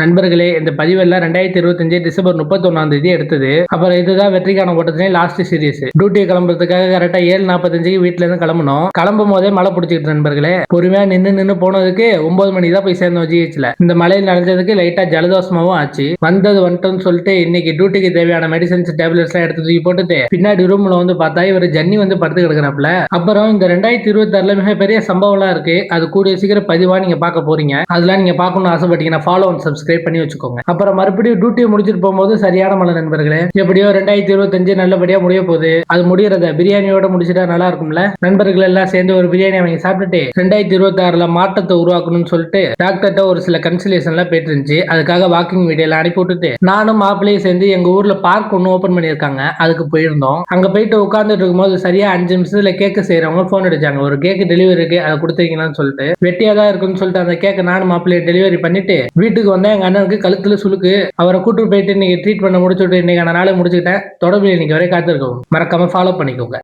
நண்பர்களே இந்த பதிவெல்லாம் ரெண்டாயிரத்தி இருபத்தஞ்சு டிசம்பர் முப்பத்தொன்னாம் தேதி எடுத்தது. அப்புறம் இதுதான் வெற்றிக்கான ஓட்டத்திலே லாஸ்ட் சீரிஸ் டியூட்டி கிளம்புறதுக்காக கரெக்டா ஏழு நாற்பத்தஞ்சுக்கு வீட்டுல இருந்து கிளம்பணும் கிளம்பும் போதே மழை பிடிச்சிக்கிட்டு நண்பர்களே. பொறுமையா நின்று நின்று போனதுக்கு ஒன்பது மணி தான் போய் சேர்ந்தோம் ஜிஹெச்ல இந்த மழையில் நனைஞ்சதுக்கு லைட்டா ஜலதோஷமாவும் ஆச்சு. வந்தது வந்துட்டோம்னு சொல்லிட்டு இன்னைக்கு டியூட்டிக்கு தேவையான மெடிசன்ஸ் டேப்லெட்ஸ் எல்லாம் எடுத்து தூக்கி போட்டுட்டு பின்னாடி ரூம்ல வந்து பார்த்தா இவர் ஜன்னி வந்து படுத்து கிடக்குறாப்ல அப்புறம் இந்த ரெண்டாயிரத்தி இருபத்தி ஆறுல மிகப்பெரிய சம்பவம்லாம் இருக்கு. அது கூடிய சீக்கிரம் பதிவா நீங்க பார்க்க போறீங்க. அதெல்லாம் நீங்க பார்க்கணும்னு ஆசைப்பட்டீங்கன்னா ஃபாலோ அண்ட் சப்ஸ்கிரைப் பண்ணி வச்சுக்கோங்க. அப்புறம் மறுபடியும் டியூட்டியை முடிச்சிட்டு போகும்போது சரியான மழை நண்பர்களே எப்படியோ ரெண்டாயிரத்தி இருபத்தஞ்சு நல்லபடியா முடிய போகுது. அது முடியறத பிரியாணியோட முடிச்சிட்டா நல்லா இருக்கும்ல? நண்பர்கள் எல்லாம் சேர்ந்து ஒரு பிரியாணி வாங்கி சாப்பிட்டுட்டு ரெண்டாயிரத்தி இருபத்தி ஆறுல மாற்றத்தை உருவாக்கணும்னு சொல்லிட்டு டாக்டர்கிட்ட ஒரு சில கன்சல்டேஷன்லாம் போயிட்டு இருந்துச்சு அதுக்காக வாக்கிங் வீடியோலாம் அனுப்பி விட்டுட்டு நானும் மாப்பிள்ளையும் சேர்ந்து எங்க ஊர்ல பார்க் ஒன்று ஓபன் பண்ணியிருக்காங்க. அதுக்கு போயிருந்தோம். அங்க போயிட்டு உட்கார்ந்துட்டு இருக்கும்போது சரியா அஞ்சு நிமிஷத்துல கேக்கு செய்யறவங்க ஃபோன் அடிச்சாங்க. ஒரு கேக்கு டெலிவரி இருக்கு அதை கொடுத்துருக்கீங்களான்னு சொல்லிட்டு வெட்டியா தான் இருக்குன்னு சொல்லிட்டு அந்த கேக்கை நானும் மாப்பிள்ளையை டெலிவரி பண்ணிட்டு வீட்டுக்கு வந்தேன் எங்க அண்ணனுக்கு கழுத்துல சுழுக்கு அவரை கூட்டு போயிட்டு இன்னைக்கு ட்ரீட் பண்ண முடிச்சுட்டு இன்னைக்கான நாளை முடிச்சுக்கிட்டேன். தொடர்பு இன்னைக்கு வரை காத்திருக்கவும். மறக்காம ஃபாலோ பண்ணிக்கோங்க.